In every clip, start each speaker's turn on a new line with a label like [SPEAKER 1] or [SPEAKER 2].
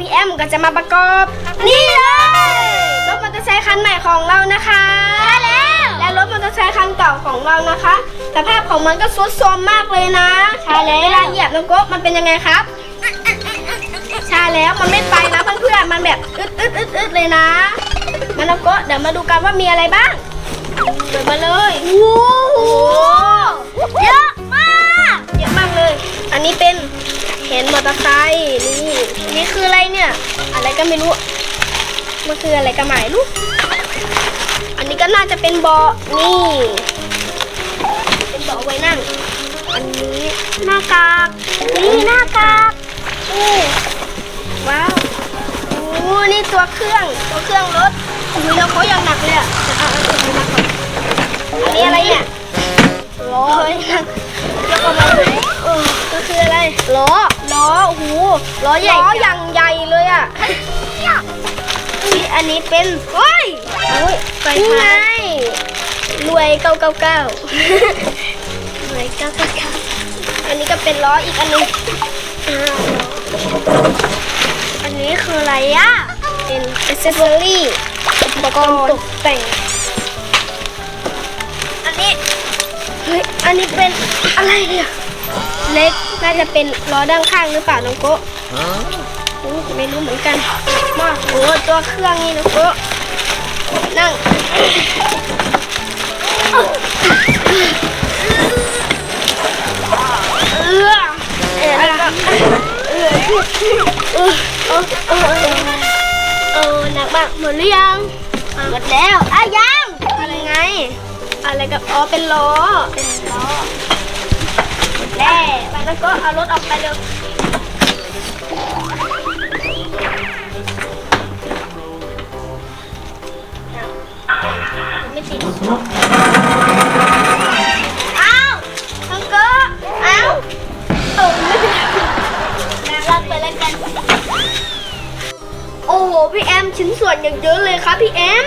[SPEAKER 1] พี่แอมก็จะมาประกอบ นี่เลยรถมอเตอร์ไซค์คันใหม่ของเรานะคะใช่แล้ว และรถมอเตอร์ไซค์คันเก่าของเรานะคะ สภาพของมันก็ทรุดโทรมมากเลยนะใช่แล้วเวลาเหยียบน้องโกะมันเป็นยังไงครับใช่แล้วมันไม่ไปนะเพื่อนๆมันแบบอึดอึดอึดอึดเลยนะมาน้องโกะเดี๋ยวมาดูกันว่ามีอะไรบ้างเปิดมาเลยโตอร์ไซค์นี่นี่คืออะไรเนี่ย อะไรก็ไม่รู้ มันคืออะไรกันหมายลูกอันนี้ก็น่าจะเป็นเบาะนี่ เป็นเบาะไว้นั่ง อันนี้หน้ากากนี่หน้ากากนี่ว้าวโอ้นี่ตัวเครื่องตัวเครื่องรถอุ้ยเราเขาอย่างหนักเลยอะเอาเอาเอาเอามาก่อนอันนี้อะไรเนี่ยล้อเฮ้ยยกออกมาเลยเออก็คืออะไรล้อ ล้อโอ้โหล้อใหญ่ล้ออย่างใหญ่เลยอะอุ๊ยอันนี้เป็นเฮ้ยโอ้ยไฟท้ายรวยเก้าเก้าเก้ารวยเก้าเก้าเก้าอันนี้ก็เป็นล้ออีกอันหนึงอ้าวอันนี้คืออะไรอะเป็นอ c เซสซอรี่อุปกรณ์ตกแต่ง อันนี้ เฮ้ย อันนี้เป็นอะไรเนี่ย เล็กน่าจะเป็นล้อด้านข้างหรือเปล่าน้องโกะไม่รู้เหมือนกันมาโอ้ตัวเครื่องนี่น้องโกะนั่งเออเออแล้วก็เออเออเออเออหนักมากหมดหรือยังหมดแล้วอะยังอะไรไง อะไรกับอ๋อเป็นล้อเป็นล้อ แน่แล้วก็เอารถออกไปเร็วไม่ติด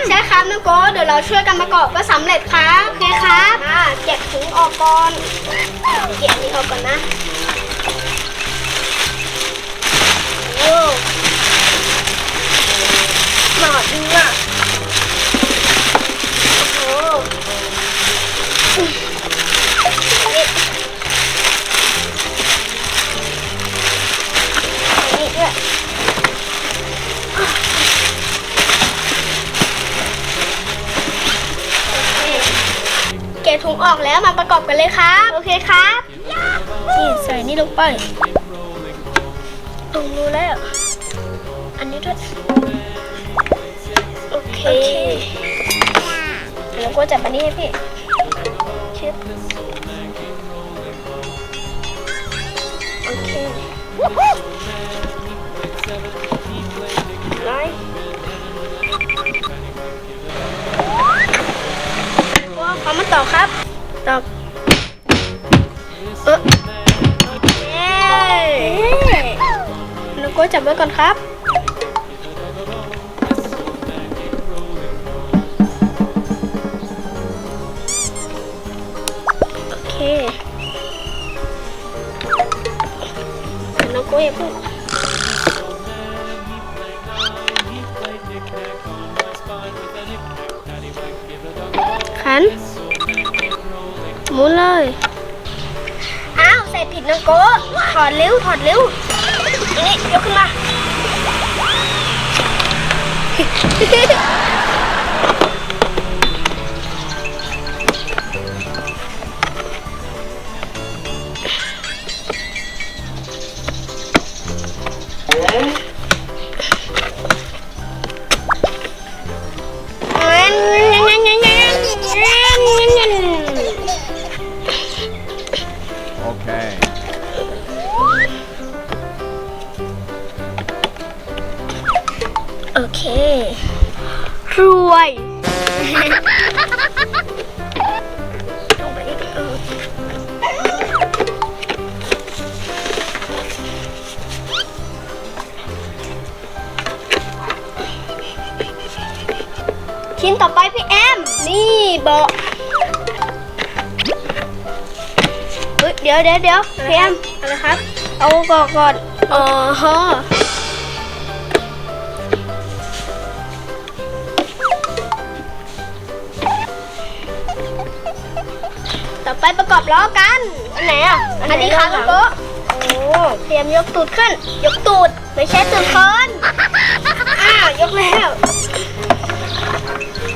[SPEAKER 1] ใช่ครับน้องโกเดี๋ยวเราช่วยกันประกอบก็สำเร็จครับโอเคครับอ่าเกะถุงออกก่อนเก็บนี้ออกก่อนนะโอ้หนาจริงอะโอ้ แล้วมาประกอบกันเลยครับ โอเคครับนี่ใส่นี่ลงไปตรงรู้แล้ว อันนี้ด้วย โอเค แล้วก็จับอันนี้ให้พี่ช็ดโอเคร้อยว้าวเขามาต่อครับ ต่อเออโอเคแล้วก็จับไว้ก่อนครับ โอเคน้องโก้อย่าเพิ่ง ดน้องโก้ถอดเร็วถอดเร็วนี่ยกขึ้นมา เบาะเฮ้ยเดี๋ยวเดี๋ยวเดี๋ยวเพมอะไรครับ เอากอกก่อนอ๋อฮะต่อไปประกอบล้อกัน อันไหนอะ อันนี้ค่ะคุณโกโอ้เตรียมยกตูดขึ้น ยกตูด ไม่ใช่ตูดคนอ้าวยกแล้ว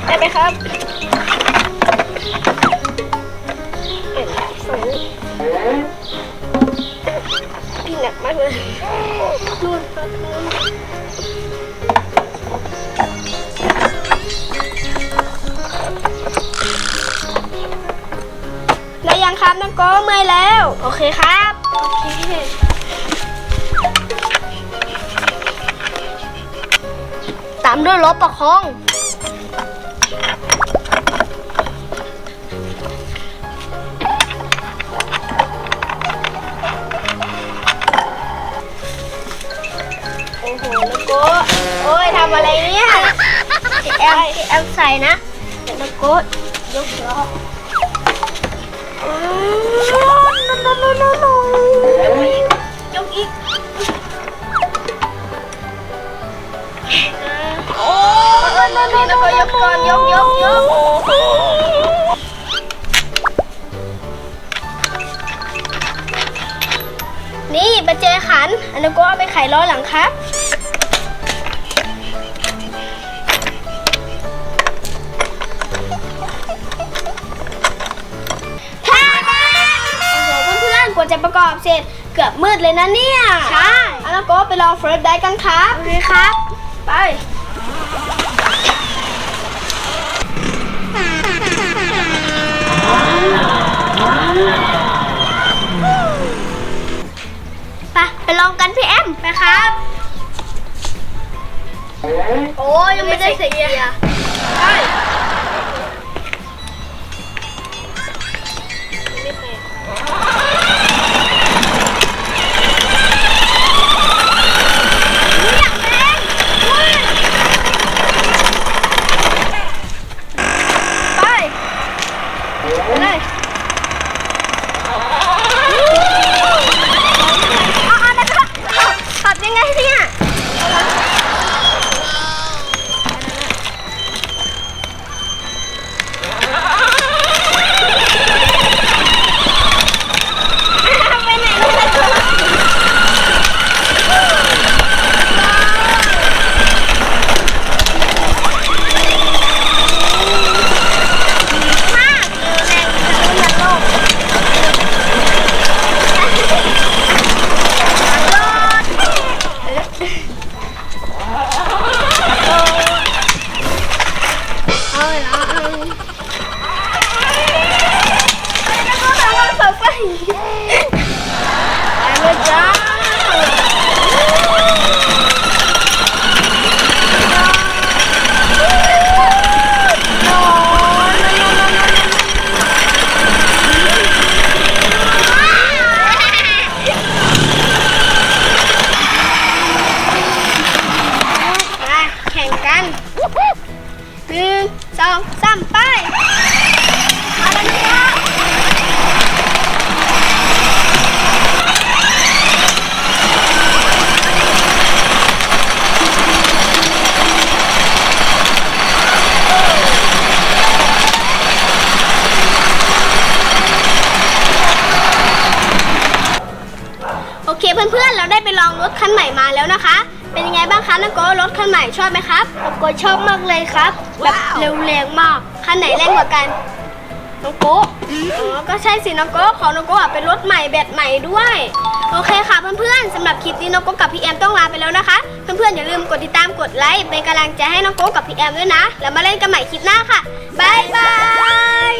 [SPEAKER 1] ได้ไหมครับ เลยนู่นครับนู่นแล้วยังครับน้องโก้เมื่อยแล้ว โอเคครับ โอเคตามด้วยรถประคอง โก้โอ้ยทำอะไรเนี่ยแอมแอมใส่นะเดี๋ยวน้องโก้ยกล้อยกอีกโอ้ยนี่แล้วก็ยกก่อนยกยกยกนี่ประเจขันอนนี้ก็เอาไปไขล้อหลังครับ อบเสร็จเกือบมืดเลยนะเนี่ยใช่อันนั้นก็ไปลองเฟิร์สได้กันครับโอเคครับ ไปไปไปลองกันพี่แอมไปครับ โอ้ยังไม่ได้ใส่เกียร์ไป เพื่อนๆ เราได้ไปลองรถคันใหม่มาแล้วนะคะ เป็นยังไงบ้างคะน้องโก้รถคันใหม่ชอบไหมครับน้องโก้ชอบมากเลยครับ แบบเร็วแรงมาก คันไหนแรงกว่ากัน น้องโก้อ๋อก็ใช่สิน้องโก้ของน้องโก้เป็นรถใหม่แบตใหม่ด้วย โอเคค่ะเพื่อนๆสำหรับคลิปนี้น้องโก้กับพี่แอมต้องลาไปแล้วนะคะ เพื่อนๆอย่าลืมกดติดตามกดไลค์เป็นกำลังใจให้น้องโก้กับพี่แอมด้วยนะ แล้วมาเล่นกันใหม่คลิปหน้าค่ะบายบาย